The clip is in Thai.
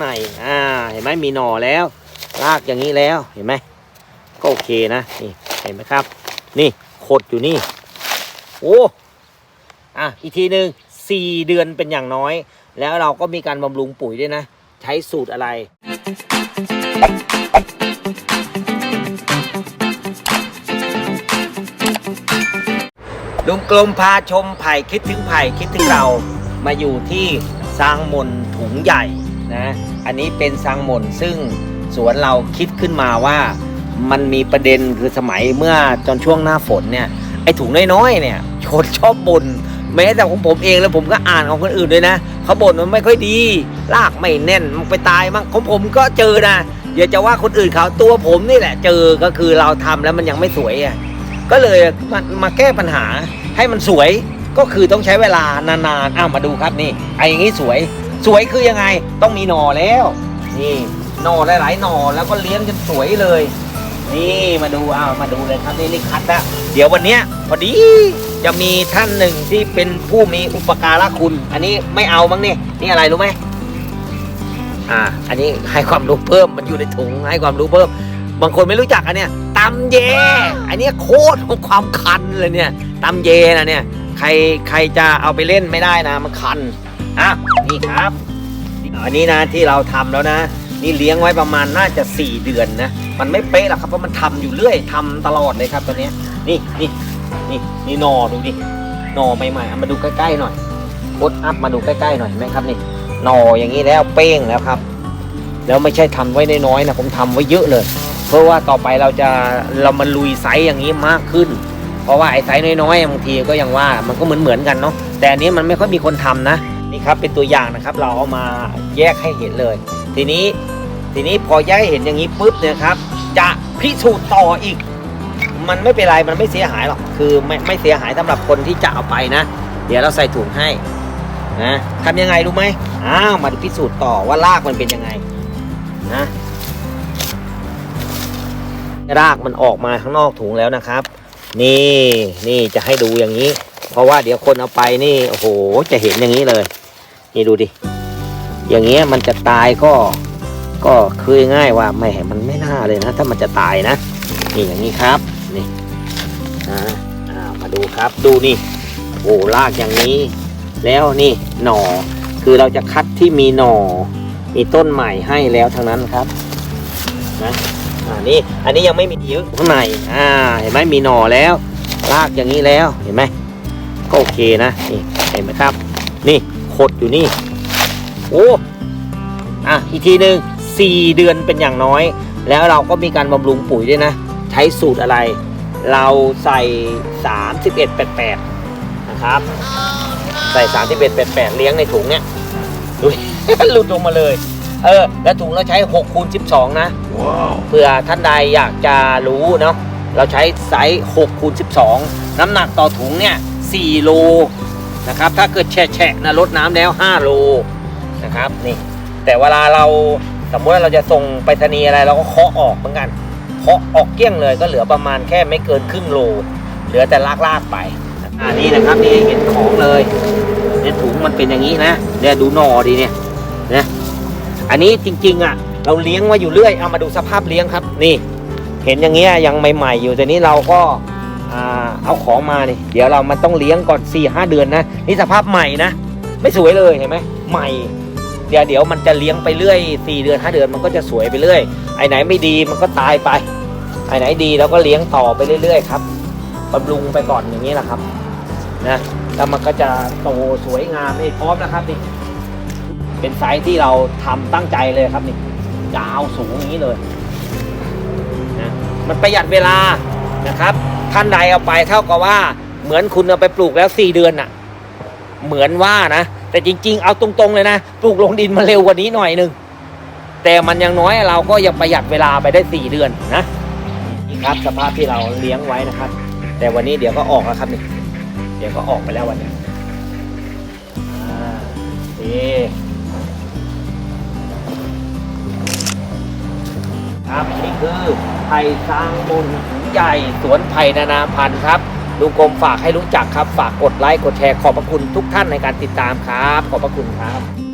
ใน อ่า เห็นไหมมีหน่อแล้ว รากอย่างนี้แล้ว เห็นไหม ก็โอเคนะ นี่ เห็นไหมครับ นี่ขดอยู่นี่ โอ้ อะ อีกทีหนึ่งสี่เดือนเป็นอย่างน้อย แล้วเราก็มีการบำรุงปุ๋ยด้วยนะ ใช้สูตรอะไรลุงกลมพาชมไผ่คิดถึงไผ่คิดถึงเรา มาอยู่ที่ซางมนถุงใหญ่ นะอันนี้เป็นซางมนซึ่งสวนเราคิดขึ้นมาว่ามันมีประเด็นคือสมัยเมื่อตอนช่วงหน้าฝนเนี่ยไอถุงน้อยๆเนี่ยคนชอบบ่นแม้แต่ของผมเองแล้วผมก็อ่านของคนอื่นด้วยนะเขาบ่นมันไม่ค่อยดีรากไม่แน่นมันไปตายมั้งของผมก็เจอนะอย่าจะว่าคนอื่นเขาตัวผมนี่แหละ เจอก็คือเราทำแล้วมันยังไม่สวยอะก็เลยมามาแก้ปัญหาให้มันสวยก็คือต้องใช้เวลานานๆอ้าวมาดูครับนี่ไอ้อย่างนี้สวย สวยคือยังไงต้องมีหน่อแล้ว นี่หน่อหลายๆหน่อแล้วก็เลี้ยงจนสวยเลย นี่มาดูอ้าวมาดูเลยครับนี่นี่คัดแล้วเดี๋ยววันเนี้ยพอดีจะมีท่านหนึ่งที่เป็นผู้มีอุปการะคุณ อันนี้ไม่เอามั้งนี่นี่อะไรรู้ไหมอ่า อันนี้ให้ความรู้เพิ่มมันอยู่ในถุงให้ความรู้เพิ่ม บางคนไม่รู้จักอันเนี้ยตำเย อันนี้โคตรของความคันเลยเนี่ยตำเยนะเนี่ยใครใครจะเอาไปเล่นไม่ได้นะมันคัน อะนี่ครับอันนี้นะที่เราทำแล้วนะ นี่เลี้ยงไว้ประมาณน่าจะ 4 เดือนนะ มันไม่เป๊ะหรอกครับเพราะมันทำอยู่เรื่อยทำตลอดเลยครับตัวนี้นี่นี่นี่นี่หนอดูดิหนอใหม่ๆเอามาดูใกล้ๆหน่อยกดอัพมาดูใกล้ๆหน่อยไหมครับนี่หนออย่างนี้แล้วเป้งแล้วครับ แล้วไม่ใช่ทำไว้น้อยๆนะผมทำไว้เยอะเลย เพราะว่าต่อไปเราจะเรามาลุยไซส์อย่างนี้มากขึ้น เพราะว่าไอ้ไซส์น้อยๆบางทีก็ยังว่ามันก็เหมือนเหมือนๆกันเนาะแต่อันนี้มันไม่ค่อยมีคนทำนะ นี่ครับเป็นตัวอย่างนะครับ เราเอามาแยกให้เห็นเลย ทีนี้ทีนี้พอแยกให้เห็นอย่างนี้ปุ๊บเนี่ยครับ จะพิสูจน์ต่ออีก มันไม่เป็นไรมันไม่เสียหายหรอกคือไม่ไม่เสียหายสำหรับคนที่จะเอาไปนะ เดี๋ยวเราใส่ถุงให้นะทำยังไงรู้ไหมอ้าวมาพิสูจน์ต่อว่ารากมันเป็นยังไงนะรากมันออกมาข้างนอกถุงแล้วนะครับ นี่นี่จะให้ดูอย่างนี้ เพราะว่าเดี๋ยวคนเอาไปนี่โอ้โหจะเห็นอย่างนี้เลย นี่ดูดิ อย่างเงี้ยมันจะตายก็ก็คือง่ายว่าไม่มันไม่น่าเลยนะ ถ้ามันจะตายนะ นี่อย่างนี้ครับ นี่อ่ามาดูครับดูนี่ โอ้รากอย่างนี้ แล้วนี่หน่อ คือเราจะคัดที่มีหน่อ มีต้นใหม่ให้แล้วทั้งนั้นครับ นะอ่านี่อันนี้ยังไม่มีเยอะข้างในอ่า เห็นไหมมีหน่อแล้วรากอย่างนี้แล้วเห็นไหมก็โอเคนะนี่เห็นไหมครับ นี่ ดอยู่นี่ โอ้อะอีกทีหนึ่งสี่เดือนเป็นอย่างน้อย แล้วเราก็มีการบำรุงปุ๋ยด้วยนะ ใช้สูตรอะไร เราใส่ 31 88 นะครับ ใส่ 31 88 เลี้ยงในถุงเนี่ยดูหลุดลงมาเลย เออ แล้วถุงเราใช้6คูณ12 นะเผื่อท่านใดอยากจะรู้เนาะเราใช้ไซส์6คูณ12 น้ำหนักต่อถุงเนี่ย4โล นะครับ ถ้าเกิดแฉะๆนะลดน้ำแล้ว 5 โลนะครับนี่ แต่เวลาเราสมมติว่าเราจะส่งไปรษณีอะไรเราก็เคาะออกเหมือนกันเคาะออกเกี้ยงเลยก็เหลือประมาณแค่ไม่เกินครึ่งโล เหลือแต่ลากๆไปอ่านี่นะครับนี่เห็นของเลยเนี่ยถุงมันเป็นอย่างนี้นะเนี่ยดูหนอดีเนี่ยนะอันนี้จริงๆอะเราเลี้ยงมาอยู่เรื่อยเอามาดูสภาพเลี้ยงครับ นี่ เห็นอย่างเงี้ยยังใหม่ ๆ อยู่แต่นี้เราก็ เอาของมานี่เดี๋ยวเรามันต้องเลี้ยงก่อน4ี่ห้าเดือนนะนี่สภาพใหม่นะไม่สวยเลยเห็นไหมใหม่ เดี๋ยวเดี๋ยวมันจะเลี้ยงไปเรื่อยสี่เดือนห้าเดือนมันก็จะสวยไปเรื่อยไอ้ไหนไม่ดีมันก็ตายไปไอ้ไหนดีเราก็เลี้ยงต่อไปเรื่อยๆครับบำรุงไปก่อนอย่างนี้แหละครับนะแล้วมันก็จะโตสวยงามนี่พร้อมนะครับนี่เป็นไซส์ที่เราทำตั้งใจเลยครับนี่ยาวสูงอย่างนี้เลยนะมันประหยัดเวลานะครับ ท่านใดเอาไปเท่ากับว่าเหมือนคุณเอาไปปลูกแล้ว4เดือนน่ะ เหมือนว่านะ แต่จริง ๆ เอาตรงๆเลยนะ ปลูกลงดินมาเร็วกว่านี้หน่อยนึง แต่มันยังน้อยเราก็ยังประหยัดเวลาไปได้4เดือนนะนี่ครับสภาพที่เราเลี้ยงไว้นะครับ แต่วันนี้เดี๋ยวก็ออกแล้วครับนี่ เดี๋ยวก็ออกไปแล้ววันนี้อ่านี่ครับนี่คือไผ่สร้างบุญ ใหญ่สวนไผ่นานาพันธุ์ครับลุงกรมฝากให้รู้จักครับ ฝากกดไลค์กดแชร์ขอบพระคุณทุกท่านในการติดตามครับ ขอบพระคุณครับ